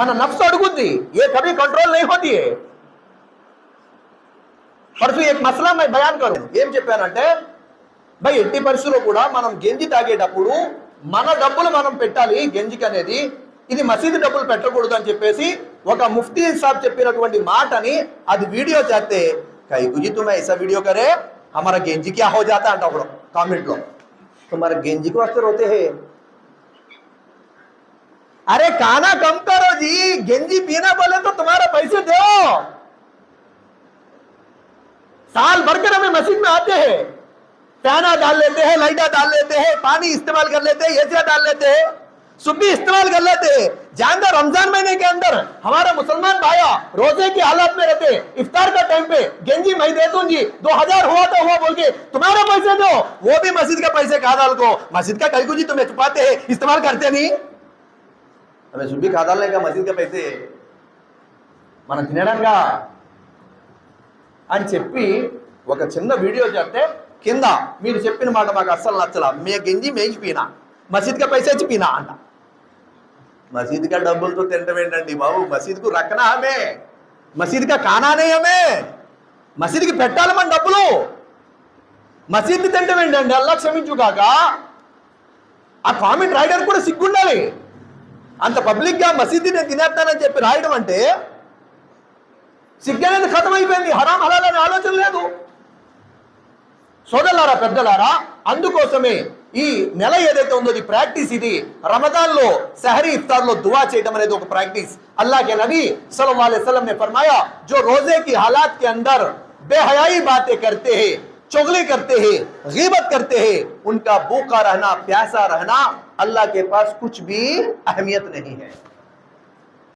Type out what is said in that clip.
మన నఫ్స్ అడుగుద్ది ఏ कभी కంట్రోల్ नहीं పరుసు ఏ మసలా మై బయాన్ కరు ఏం చెప్పానంటే భయ్ ఎట్టి పరిస్థితుల్లో కూడా మనం గెంజి తాగేటప్పుడు మన డబ్బులు మనం పెట్టాలి గెంజికి అనేది ఇది మసీదు డబ్బులు పెట్టకూడదు అని చెప్పేసి ఒక ముఫ్తీ సాబ్ చెప్పినటువంటి మాటని అది వీడియో చేస్తే కై గుజి ఐసా వీడియో కరే అమర గెంజికి क्या అంట అప్పుడు కామెంట్లో మన గెంజికి వస్తే రోతే अरे खाना कम करो जी गेंजी पीना बोले तो तुम्हारा पैसे दो साल भरकर हमें मशीन में आते हैं पैना डाल लेते हैं लाइटा डाल लेते हैं पानी इस्तेमाल कर लेते हैं एसिया डाल लेते हैं सुबह इस्तेमाल कर लेते हैं जानते रमजान महीने के अंदर हमारा मुसलमान भाया रोजे की हालत में रहते इफ्तार का टाइम पे गेंजी मैं दे दूंगी दो हजार हुआ तो हुआ बोल के तुम्हारे पैसे दो वो भी मस्जिद का पैसे कहा डाल को मस्जिद का कहीं जी तुम्हें छुपाते हैं इस्तेमाल करते नहीं అలా सुबह కాదాలే डालने का मस्जिद మనం తినడంగా అని చెప్పి ఒక చిన్న వీడియో చేస్తే కింద మీరు చెప్పిన మాట మాకు అస్సలు నచ్చల మే గింజి మేయిపోయినా మసీద్గా వచ్చి పీనా అంట మసీద్గా డబ్బులతో తినడం ఏంటండి బాబు మసీద్కు రక్కన ఆమె మసీద్గా కానానేయమే మసీద్కి పెట్టాలి మన డబ్బులు మసీద్ని తినడం ఏంటండి అల్లా క్షమించుగాక ఆ కామెంట్ రైడర్ కూడా సిగ్గుండాలి అంత పబ్లిక్ గా మసీదు ని గినాతన చెప్పి రాయడం అంటే సిగ్గు అనేది खत्म అయిపోయింది హరామ్ హలాల్ అని ఆలోచన లేదు సోదల్లారా పెద్దలారా అందుకోసమే ఈ నెల ఏదైతే ఉందోది ప్రాక్టీస్ ఇది రమదాన్ లో సహరి తర్లో దువా చేితమనేది ఒక ప్రాక్టీస్ అల్లాహ్ క నబీ సల్లల్లాహు అలైహి వసల్లం నే فرمایا జో రోజే కి హలాత్ కే అnder بے حیائی باتیں کرتے ہیں چوغلے کرتے ہیں غیبت کرتے ہیں انکا بوکا رہنا پیاسا رہنا अल्लाह के पास कुछ भी अहमियत नहीं है